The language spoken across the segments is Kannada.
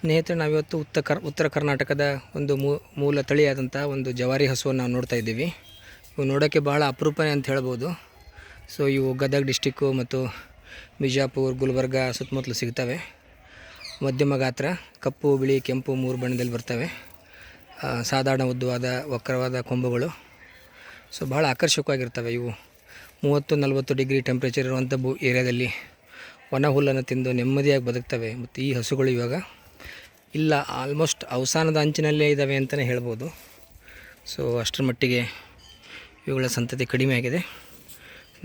ಸ್ನೇಹಿತರೆ, ನಾವಿವತ್ತು ಉತ್ತರ ಕರ್, ಉತ್ತರ ಕರ್ನಾಟಕದ ಒಂದು ಮೂಲ ತಳಿಯಾದಂಥ ಒಂದು ಜವಾರಿ ಹಸುವನ್ನು ನಾವು ನೋಡ್ತಾ ಇದ್ದೀವಿ. ಇವು ನೋಡೋಕ್ಕೆ ಭಾಳ ಅಪರೂಪನೇ ಅಂತ ಹೇಳ್ಬೋದು. ಸೊ, ಇವು ಗದಗ ಡಿಸ್ಟಿಕ್ಕು ಮತ್ತು ಬಿಜಾಪುರ್, ಗುಲ್ಬರ್ಗ ಸುತ್ತಮುತ್ತಲು ಸಿಗ್ತವೆ. ಮಧ್ಯಮ ಗಾತ್ರ, ಕಪ್ಪು, ಬಿಳಿ, ಕೆಂಪು ಮೂರು ಬಣ್ಣದಲ್ಲಿ ಬರ್ತವೆ. ಸಾಧಾರಣ ಉದ್ದವಾದ, ವಕ್ರವಾದ ಕೊಂಬುಗಳು. ಸೊ ಭಾಳ ಆಕರ್ಷಕವಾಗಿರ್ತವೆ ಇವು. ಮೂವತ್ತು, ನಲವತ್ತು ಡಿಗ್ರಿ ಟೆಂಪ್ರೇಚರ್ ಇರುವಂಥ ಭೂ, ಏರಿಯಾದಲ್ಲಿ ಒಣ ಹುಲ್ಲನ್ನು ತಿಂದು ನೆಮ್ಮದಿಯಾಗಿ ಬದುಕ್ತವೆ. ಮತ್ತು ಈ ಹಸುಗಳು ಇವಾಗ ಇಲ್ಲ ಆಲ್ಮೋಸ್ಟ್ ಅವಸಾನದ ಅಂಚಿನಲ್ಲೇ ಇದ್ದಾವೆ ಅಂತಲೇ ಹೇಳ್ಬೋದು. ಸೊ ಅಷ್ಟರ ಮಟ್ಟಿಗೆ ಇವುಗಳ ಸಂತತಿ ಕಡಿಮೆ ಆಗಿದೆ.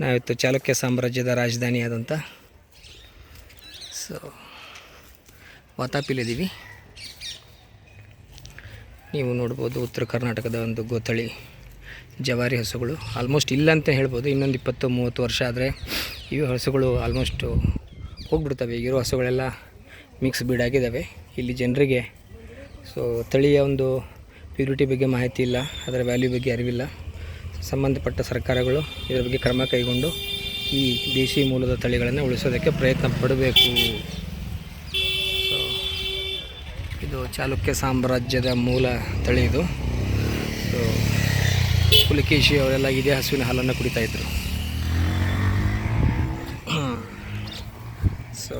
ನಾವಿತ್ತು ಚಾಲುಕ್ಯ ಸಾಮ್ರಾಜ್ಯದ ರಾಜಧಾನಿಯಾದಂಥ ಸೊ ವಾತಾಪಿಲಿದ್ದೀವಿ ನೀವು ನೋಡ್ಬೋದು ಉತ್ತರ ಕರ್ನಾಟಕದ ಒಂದು ಗೋತಳಿ, ಜವಾರಿ ಹಸುಗಳು. ಆಲ್ಮೋಸ್ಟ್ ಇಲ್ಲ ಅಂತ ಹೇಳ್ಬೋದು, ಇನ್ನೊಂದು ಇಪ್ಪತ್ತು ಮೂವತ್ತು ವರ್ಷ ಆದರೆ ಇವು ಹಸುಗಳು ಆಲ್ಮೋಸ್ಟು ಹೋಗ್ಬಿಡ್ತವೆ. ಈಗಿರೋ ಹಸುಗಳೆಲ್ಲ ಮಿಕ್ಸ್ ಬೀಡ್ ಆಗಿದ್ದಾವೆ. ಇಲ್ಲಿ ಜನರಿಗೆ ಸೊ ತಳಿಯ ಒಂದು ಪ್ಯೂರಿಟಿ ಬಗ್ಗೆ ಮಾಹಿತಿ ಇಲ್ಲ, ಅದರ ವ್ಯಾಲ್ಯೂ ಬಗ್ಗೆ ಅರಿವಿಲ್ಲ. ಸಂಬಂಧಪಟ್ಟ ಸರ್ಕಾರಗಳು ಇದರ ಬಗ್ಗೆ ಕ್ರಮ ಕೈಗೊಂಡು ಈ ದೇಶಿ ಮೂಲದ ತಳಿಗಳನ್ನು ಉಳಿಸೋದಕ್ಕೆ ಪ್ರಯತ್ನ ಪಡಬೇಕು. ಸೊ ಇದು ಚಾಲುಕ್ಯ ಸಾಮ್ರಾಜ್ಯದ ಮೂಲ ತಳಿ ಇದು. ಸೊ ಪುಲಿಕೇಶಿ ಅವರೆಲ್ಲ ಇದೇ ಹಸುವಿನ ಹಾಲನ್ನು ಕುಡಿತಾಯಿದ್ರು ಸೊ